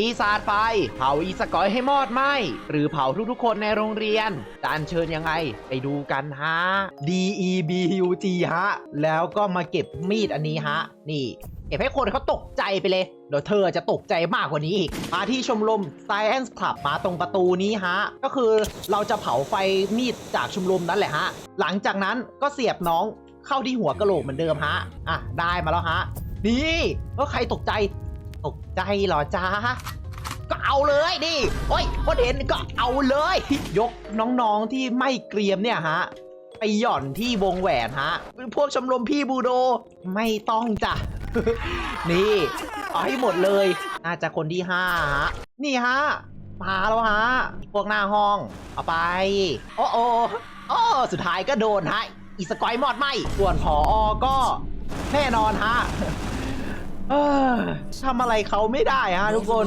ปีศาจไฟ เผาอีสกอยให้มอดไหมหรือเผาทุกๆคนในโรงเรียนจะอัญเชิญยังไง ไปดูกันฮะ D E B U G ฮะ แล้วก็มาเก็บมีดอันนี้ฮะ นี่ เก็บให้คนเขาตกใจไปเลยเดี๋ยวเธอจะตกใจมากกว่านี้อีก มาที่ชมรม Science Club มาตรงประตูนี้ฮะ ก็คือเราจะเผาไฟมีดจากชมรมนั้นแหละฮะ หลังจากนั้นก็เสียบน้องเข้าที่หัวกะโหลกเหมือนเดิมฮะ อะ ได้มาแล้วฮะ นี่แล้วใครตกใจ ตกใจเหรอจ้าก็เอาเลยดิโอ้ยคนเห็นก็เอาเลย ยกน้องๆที่ไม่เกรียมเนี่ยฮะ ไปหย่อนที่วงแหวนฮะ พวกชมรมพี่บูโดไม่ต้องจ้ะ นี่เอาให้หมดเลย น่าจะคนที่ห้าฮะ นี่ฮะ มาแล้วฮะ พวกหน้าห้อง เอาไป โอ้โอ้โอ้สุดท้ายก็โดนฮะ อีสกอยหมอดไหมส่วนผออก็แน่นอนฮะ เออทำอะไรเขาไม่ได้ฮะทุกคน